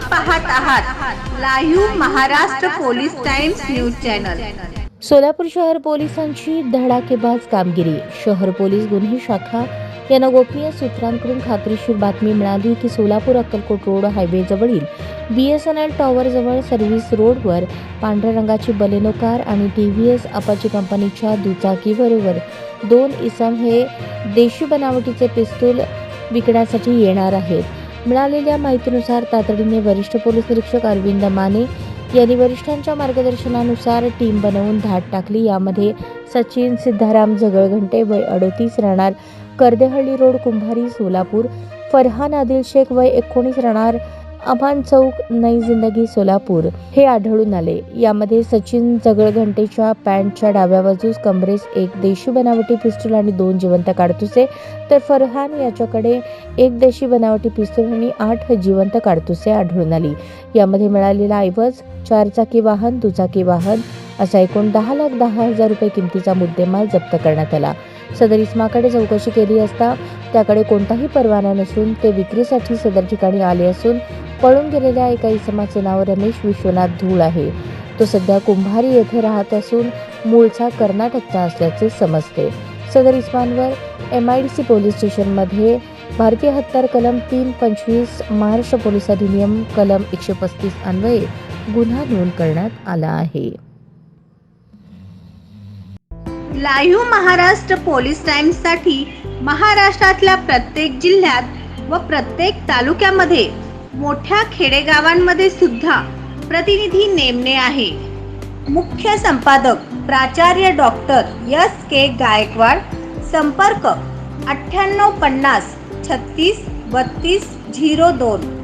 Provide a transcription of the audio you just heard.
पाहत आहात live Maharashtra police times news channel. Solapur शहर पोलिसांची धडाकेबाज कामगिरी. शहर पोलीस गुन्हे शाखा यांना गोपनीय सूत्रांकडून खात्रीशीर बातमी मिळाली की सोलापूर अक्कलकोट रोड हायवेजवळील बी एस एन एल टॉवरजवळ सर्व्हिस रोडवर पांढऱ्या रंगाची बलेनो कार आणि टी व्ही एस अपाची कंपनीच्या दुचाकीबरोबर दोन इसम हे देशी बनावटीचे पिस्तूल विकण्यासाठी येणार आहेत. मिळालेल्या माहितीनुसार तातडीने वरिष्ठ पोलीस निरीक्षक अरविंद माने यांनी वरिष्ठांच्या मार्गदर्शनानुसार टीम बनवून धाड टाकली. यामध्ये सचिन सिद्धाराम झगळघंटे वय अडोतीस राहणार कर्देहळ्ळी रोड कुंभारी सोलापूर फरहान आदिल शेख वय एकोणीस राहणार अमान चौक नई जिंदगी सोलापूर. हे आढळून आले. यामध्ये सचिन जगळघंटेच्या पॅन्टच्या डाव्या बाजूस कमरेस एक देशी बनावटी पिस्तूल आणि दोन जिवंत काडतुसे तर फरहान याच्याकडे एक देशी बनावटी पिस्तूल आणि आठ जिवंत काडतुसे आढळून आली. यामध्ये मिळालेला ऐवज चारचाकी वाहन दुचाकी वाहन असा एकूण दहा लाख दहा हजार रुपये किमतीचा मुद्देमाल जप्त करण्यात आला. सदर इस्माकडे चौकशी केली असता त्याकडे कोणताही परवाना नसून ते विक्रीसाठी सदर ठिकाणी आले असून पळून गेलेल्या एका इसमाचे नाव रमेश विश्वनाथ धूळ आहे. तो सध्या कुंभारी येथे राहत असून मूळचा कर्नाटकचा असल्याचे समजते. सदर इस्मांवर M I D C police स्टेशनमध्ये भारतीय हत्यार कलम तीन पंचवीस महाराष्ट्र पोलीस अधिनियम कलम एकशे पस्तीस अन्वये गुन्हा नोंद करण्यात आला आहे. लाईव्ह महाराष्ट्र पोलीस टाइम्ससाठी महाराष्ट्रातल्या प्रत्येक जिल्ह्यात व प्रत्येक तालुक्यामध्ये मोठ्या खेडेगावांमध्ये सुद्धा प्रतिनिधी नेमणे आहे. मुख्य संपादक प्राचार्य डॉक्टर यस के गायकवाड संपर्क अठ्ठ्याण्णव पन्नास छत्तीस बत्तीस झिरो दोन.